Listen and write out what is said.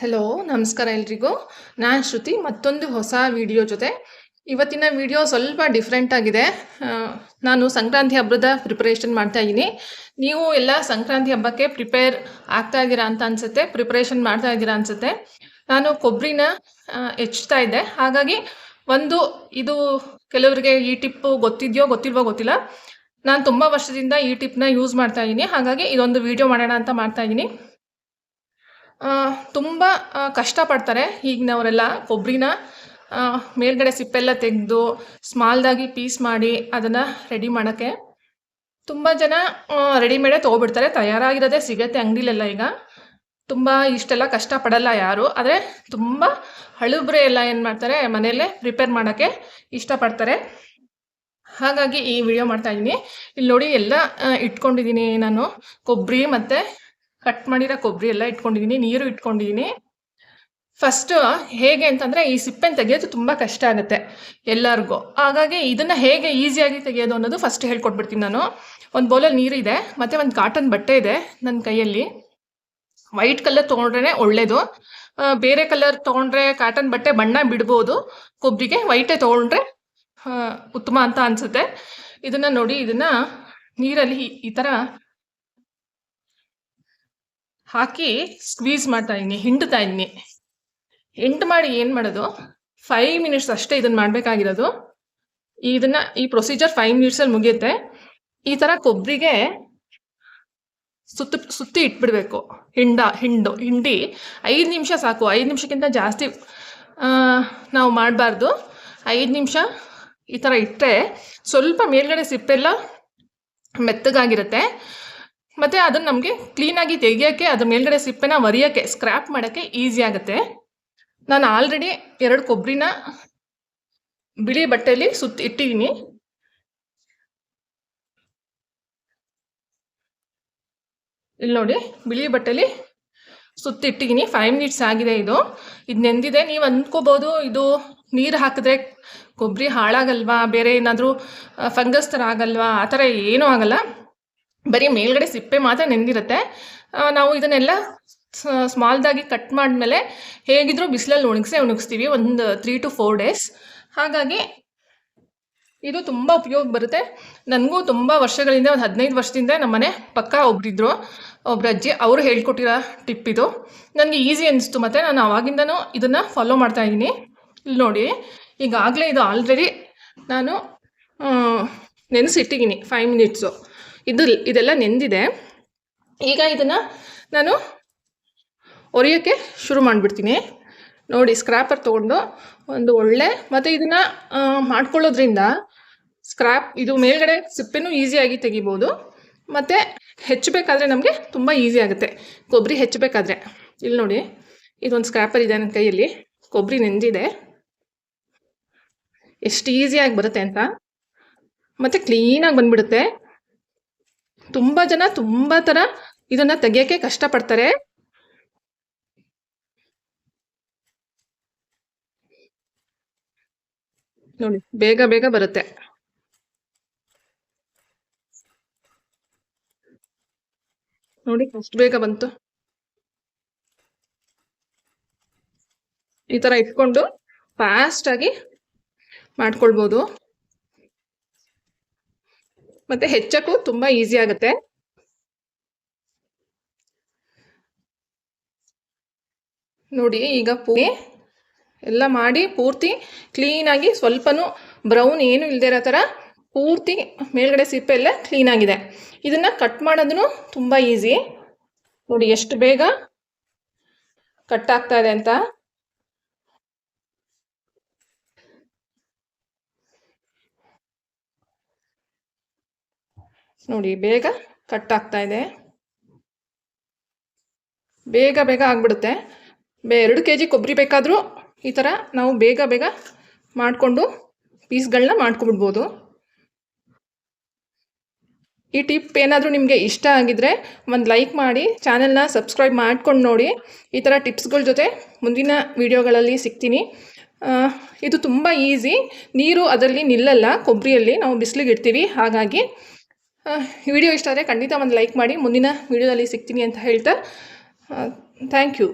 Hello ನಮಸ್ಕಾರ ಎಲ್ರಿಗೂ. ನಾನು ಶ್ರುತಿ, ಮತ್ತೊಂದು ಹೊಸ ವಿಡಿಯೋ ಜೊತೆ. ಇವತ್ತಿನ ವಿಡಿಯೋ ಸ್ವಲ್ಪ ಡಿಫ್ರೆಂಟ್ ಆಗಿದೆ. ನಾನು ಸಂಕ್ರಾಂತಿ ಹಬ್ಬದ ಪ್ರಿಪ್ರೇಷನ್ ಮಾಡ್ತಾ ಇದ್ದೀನಿ. ನೀವು ಎಲ್ಲ ಸಂಕ್ರಾಂತಿ ಹಬ್ಬಕ್ಕೆ ಪ್ರಿಪೇರ್ ಆಗ್ತಾ ಇದ್ದೀರಾ ಅಂತ ಅನ್ಸುತ್ತೆ ಪ್ರಿಪ್ರೇಷನ್ ಮಾಡ್ತಾ ಇದ್ದೀರಾ ಅನ್ಸುತ್ತೆ. ನಾನು ಕೊಬ್ಬರಿನ ಹೆಚ್ಚುತ್ತಾ ಇದ್ದೆ. ಹಾಗಾಗಿ ಒಂದು, ಇದು ಕೆಲವರಿಗೆ ಈ ಟಿಪ್ಪು ಗೊತ್ತಿದೆಯೋ ಗೊತ್ತಿಲ್ವೋ ಗೊತ್ತಿಲ್ಲ. ನಾನು ತುಂಬ ವರ್ಷದಿಂದ ಈ ಟಿಪ್ನ ಯೂಸ್ ಮಾಡ್ತಾ ಇದ್ದೀನಿ. ಹಾಗಾಗಿ ಇದೊಂದು ವಿಡಿಯೋ ಮಾಡೋಣ ಅಂತ ಮಾಡ್ತಾ ಇದ್ದೀನಿ. ತುಂಬ ಕಷ್ಟಪಡ್ತಾರೆ ಈಗಿನವರೆಲ್ಲ ಕೊಬ್ಬರಿನ ಮೇಲ್ಗಡೆ ಸಿಪ್ಪೆಲ್ಲ ತೆಗೆದು ಸ್ಮಾಲ್ದಾಗಿ ಪೀಸ್ ಮಾಡಿ ಅದನ್ನು ರೆಡಿ ಮಾಡೋಕ್ಕೆ. ತುಂಬ ಜನ ರೆಡಿಮೇಡೇ ತೊಗೊಬಿಡ್ತಾರೆ. ತಯಾರಾಗಿರೋದೇ ಸಿಗತ್ತೆ ಅಂಗಡಿಲೆಲ್ಲ ಈಗ. ತುಂಬ ಇಷ್ಟೆಲ್ಲ ಕಷ್ಟಪಡಲ್ಲ ಯಾರು. ಆದರೆ ತುಂಬ ಹಳುಬ್ರೆ ಎಲ್ಲ ಏನು ಮಾಡ್ತಾರೆ, ಮನೆಯಲ್ಲೇ ಪ್ರಿಪೇರ್ ಮಾಡೋಕ್ಕೆ ಇಷ್ಟಪಡ್ತಾರೆ. ಹಾಗಾಗಿ ಈ ವಿಡಿಯೋ ಮಾಡ್ತಾ ಇದ್ದೀನಿ. ಇಲ್ಲಿ ನೋಡಿ ಎಲ್ಲ ಇಟ್ಕೊಂಡಿದ್ದೀನಿ ನಾನು ಕೊಬ್ಬರಿ ಮತ್ತು ಕಟ್ ಮಾಡಿರೋ ಕೊಬ್ಬರಿ ಎಲ್ಲ ಇಟ್ಕೊಂಡಿದ್ದೀನಿ ನೀರು ಇಟ್ಕೊಂಡಿದ್ದೀನಿ ಫಸ್ಟ್ ಹೇಗೆ ಅಂತಂದರೆ ಈ ಸಿಪ್ಪೆನ ತೆಗೆಯೋದು ತುಂಬ ಕಷ್ಟ ಆಗುತ್ತೆ ಎಲ್ಲರಿಗೂ. ಹಾಗಾಗಿ ಇದನ್ನು ಹೇಗೆ ಈಸಿಯಾಗಿ ತೆಗೆಯೋದು ಅನ್ನೋದು ಫಸ್ಟ್ ಹೇಳ್ಕೊಟ್ಬಿಡ್ತೀನಿ ನಾನು. ಒಂದು ಬೌಲಲ್ಲಿ ನೀರಿದೆ, ಮತ್ತು ಒಂದು ಕಾಟನ್ ಬಟ್ಟೆ ಇದೆ ನನ್ನ ಕೈಯಲ್ಲಿ. ವೈಟ್ ಕಲರ್ ತೊಗೊಂಡ್ರೆ ಒಳ್ಳೆಯದು ಬೇರೆ ಕಲರ್ ತೊಗೊಂಡ್ರೆ ಕಾಟನ್ ಬಟ್ಟೆ ಬಣ್ಣ ಬಿಡ್ಬೋದು. ಕೊಬ್ಬರಿಗೆ ವೈಟೇ ತೊಗೊಂಡ್ರೆ ಉತ್ತಮ ಅಂತ ಅನಿಸುತ್ತೆ. ಇದನ್ನು ನೋಡಿ, ಇದನ್ನು ನೀರಲ್ಲಿ ಈ ಥರ ಹಾಕಿ ಸ್ಕ್ವೀಸ್ ಮಾಡ್ತಾ ಇದ್ದೀನಿ, ಹಿಂಡ್ತಾ ಇದ್ದೀನಿ. ಹಿಂಟ್ ಮಾಡಿ ಏನು ಮಾಡೋದು? ಫೈವ್ ಮಿನಿಟ್ಸ್ ಅಷ್ಟೇ ಇದನ್ನು ಮಾಡಬೇಕಾಗಿರೋದು. ಇದನ್ನ ಈ ಪ್ರೊಸೀಜರ್ ಫೈವ್ ಮಿನಿಟ್ಸಲ್ಲಿ ಮುಗಿಯುತ್ತೆ. ಈ ಥರ ಕೊಬ್ಬರಿಗೆ ಸುತ್ತ, ಸುತ್ತಿ ಇಟ್ಬಿಡ್ಬೇಕು. ಹಿಂಡ, ಹಿಂಡು, ಹಿಂಡಿ. ಐದು ನಿಮಿಷ ಸಾಕು. ಐದು ನಿಮಿಷಕ್ಕಿಂತ ಜಾಸ್ತಿ ನಾವು ಮಾಡಬಾರ್ದು. ಐದು ನಿಮಿಷ ಈ ಥರ ಇಟ್ಟರೆ ಸ್ವಲ್ಪ ಮೇಲ್ಗಡೆ ಸಿಪ್ಪೆಲ್ಲ ಮೆತ್ತಗಾಗಿರುತ್ತೆ. ಮತ್ತು ಅದನ್ನು ನಮಗೆ ಕ್ಲೀನಾಗಿ ತೆಗಿಯೋಕ್ಕೆ, ಅದ್ರ ಮೇಲ್ಗಡೆ ಸಿಪ್ಪೆನ ಒರಿಯೋಕ್ಕೆ ಸ್ಕ್ರ್ಯಾಪ್ ಮಾಡೋಕ್ಕೆ ಈಸಿ ಆಗುತ್ತೆ. ನಾನು ಆಲ್ರೆಡಿ ಎರಡು ಕೊಬ್ಬರಿನ ಬಿಳಿ ಬಟ್ಟೆಯಲ್ಲಿ ಸುತ್ತಿ ಇಟ್ಟಿದ್ದೀನಿ ಇಲ್ಲಿ ನೋಡಿ, ಬಿಳಿ ಬಟ್ಟೆಲಿ ಸುತ್ತಿಟ್ಟಿದ್ದೀನಿ ಫೈವ್ ಮಿನಿಟ್ಸ್ ಆಗಿದೆ ಇದು. ಇದು ನೆಂದಿದೆ, ನೀವು ಅಂದ್ಕೋಬೋದು, ಇದು ನೀರು ಹಾಕಿದ್ರೆ ಕೊಬ್ಬರಿ ಹಾಳಾಗಲ್ವಾ? ಬೇರೆ ಏನಾದರೂ ಫಂಗಸ್ ಥರ ಆಗಲ್ವಾ? ಆ ಥರ ಏನೂ ಆಗಲ್ಲ. ಬರೀ ಮೇಲ್ಗಡೆ ಸಿಪ್ಪೆ ಮಾತ್ರ ನೆಂದಿರುತ್ತೆ. ನಾವು ಇದನ್ನೆಲ್ಲ ಸ್ಮಾಲ್ದಾಗಿ ಕಟ್ ಮಾಡಿದ್ಮೇಲೆ ಹೇಗಿದ್ರೂ ಬಿಸಿಲಲ್ಲಿ ಒಣಗಿಸಿ ಒಣಗಿಸ್ತೀವಿ, ಒಂದು ತ್ರೀ ಟು ಫೋರ್ ಡೇಸ್ ಹಾಗಾಗಿ ಇದು ತುಂಬ ಉಪಯೋಗ ಬರುತ್ತೆ. ನನಗೂ ತುಂಬ ವರ್ಷಗಳಿಂದ, ಒಂದು ಹದಿನೈದು ವರ್ಷದಿಂದ ನಮ್ಮನೆ ಪಕ್ಕ ಒಬ್ಬರಿದ್ರು ಒಬ್ಬರು ಅಜ್ಜಿ, ಅವರು ಹೇಳ್ಕೊಟ್ಟಿರೋ ಟಿಪ್ ಇದು. ನನಗೆ ಈಸಿ ಅನಿಸ್ತು, ಮತ್ತು ನಾನು ಆವಾಗಿಂದನೂ ಇದನ್ನು ಫಾಲೋ ಮಾಡ್ತಾ ಇದ್ದೀನಿ. ಇಲ್ಲಿ ನೋಡಿ, ಈಗಾಗಲೇ ಇದು ಆಲ್ರೆಡಿ ನಾನು ನೆನೆಸಿಟ್ಟಿದ್ದೀನಿ ಫೈವ್ ಮಿನಿಟ್ಸು ಇದು ಇದೆಲ್ಲ ನೆಂದಿದೆ. ಈಗ ಇದನ್ನು ನಾನು ಒರೆಯೋಕ್ಕೆ ಶುರು ಮಾಡಿಬಿಡ್ತೀನಿ. ನೋಡಿ ಸ್ಕ್ರ್ಯಾಪರ್ ತೊಗೊಂಡು ಒಂದು ಒಳ್ಳೆ ಮತ್ತು ಇದನ್ನು ಮಾಡ್ಕೊಳ್ಳೋದ್ರಿಂದ ಸ್ಕ್ರ್ಯಾಪ್ ಇದು ಮೇಲ್ಗಡೆ ಸಿಪ್ಪೆನೂ ಈಸಿಯಾಗಿ ತೆಗಿಬೋದು. ಮತ್ತು ಹೆಚ್ಚಬೇಕಾದ್ರೆ ನಮಗೆ ತುಂಬ ಈಸಿ ಆಗುತ್ತೆ. ಕೊಬ್ಬರಿ ಹೆಚ್ಚಬೇಕಾದ್ರೆ. ಇಲ್ಲಿ ನೋಡಿ, ಇದೊಂದು ಸ್ಕ್ರ್ಯಾಪರ್ ಇದೆ ನನ್ನ ಕೈಯಲ್ಲಿ. ಕೊಬ್ಬರಿ ನೆಂದಿದೆ. ಎಷ್ಟು ಈಸಿಯಾಗಿ ಬರುತ್ತೆ ಅಂತ. ಮತ್ತು ಕ್ಲೀನಾಗಿ ಬಂದ್ಬಿಡುತ್ತೆ. ತುಂಬ ಜನ ತುಂಬ ಥರ ಇದನ್ನು ತೆಗಿಯೋಕ್ಕೆ ಕಷ್ಟಪಡ್ತಾರೆ. ನೋಡಿ, ಬೇಗ ಬೇಗ ಬರುತ್ತೆ. ನೋಡಿ ಅಷ್ಟು ಬೇಗ ಬಂತು. ಈ ಥರ ಇಟ್ಕೊಂಡು ಫಾಸ್ಟಾಗಿ ಮಾಡ್ಕೊಳ್ಬೋದು. ಮತ್ತೆ ಹೆಚ್ಚಕ್ಕೂ ತುಂಬ ಈಸಿ ಆಗುತ್ತೆ. ನೋಡಿ, ಈಗ ಪೂರಿ ಎಲ್ಲ ಮಾಡಿ ಪೂರ್ತಿ ಕ್ಲೀನಾಗಿ ಸ್ವಲ್ಪನೂ ಬ್ರೌನ್ ಏನು ಇಲ್ಲದೆ ಇರೋ ಥರ ಪೂರ್ತಿ ಮೇಲ್ಗಡೆ ಸಿಪ್ಪೆ ಎಲ್ಲ ಕ್ಲೀನಾಗಿದೆ ಇದನ್ನು ಕಟ್ ಮಾಡೋದು ತುಂಬ ಈಸಿ ನೋಡಿ, ಎಷ್ಟು ಬೇಗ ಕಟ್ ಆಗ್ತಾ ಇದೆ ಅಂತ. ನೋಡಿ, ಬೇಗ ಕಟ್ ಆಗ್ತಾ ಇದೆ. ಬೇಗ ಬೇಗ ಆಗಿಬಿಡುತ್ತೆ. ಬೇ, ಎರಡು ಕೆ ಜಿ ಕೊಬ್ಬರಿ ಬೇಕಾದರೂ ಈ ಥರ ನಾವು ಬೇಗ ಬೇಗ ಮಾಡಿಕೊಂಡು ಪೀಸ್ಗಳನ್ನ ಮಾಡ್ಕೊಬಿಡ್ಬೋದು. ಈ ಟಿಪ್ ಏನಾದರೂ ನಿಮಗೆ ಇಷ್ಟ ಆಗಿದ್ರೆ ಒಂದು ಲೈಕ್ ಮಾಡಿ, ಚಾನೆಲ್ನ ಸಬ್ಸ್ಕ್ರೈಬ್ ಮಾಡ್ಕೊಂಡು ನೋಡಿ. ಈ ಥರ ಟಿಪ್ಸ್ಗಳ ಜೊತೆ ಮುಂದಿನ ವಿಡಿಯೋಗಳಲ್ಲಿ ಸಿಗ್ತೀನಿ. ಇದು ತುಂಬ ಈಸಿ. ನೀರು ಅದರಲ್ಲಿ ನಿಲ್ಲಲ್ಲ, ಕೊಬ್ಬರಿಯಲ್ಲಿ ನಾವು ಬಿಸಿಲಿಗೆ ಇಡ್ತೀವಿ. ಹಾಗಾಗಿ ವಿಡಿಯೋ ಇಷ್ಟ ಆದರೆ ಖಂಡಿತ ಒಂದು ಲೈಕ್ ಮಾಡಿ. ಮುಂದಿನ ವಿಡಿಯೋದಲ್ಲಿ ಸಿಗ್ತೀನಿ ಅಂತ ಹೇಳ್ತಾ ಥ್ಯಾಂಕ್ ಯು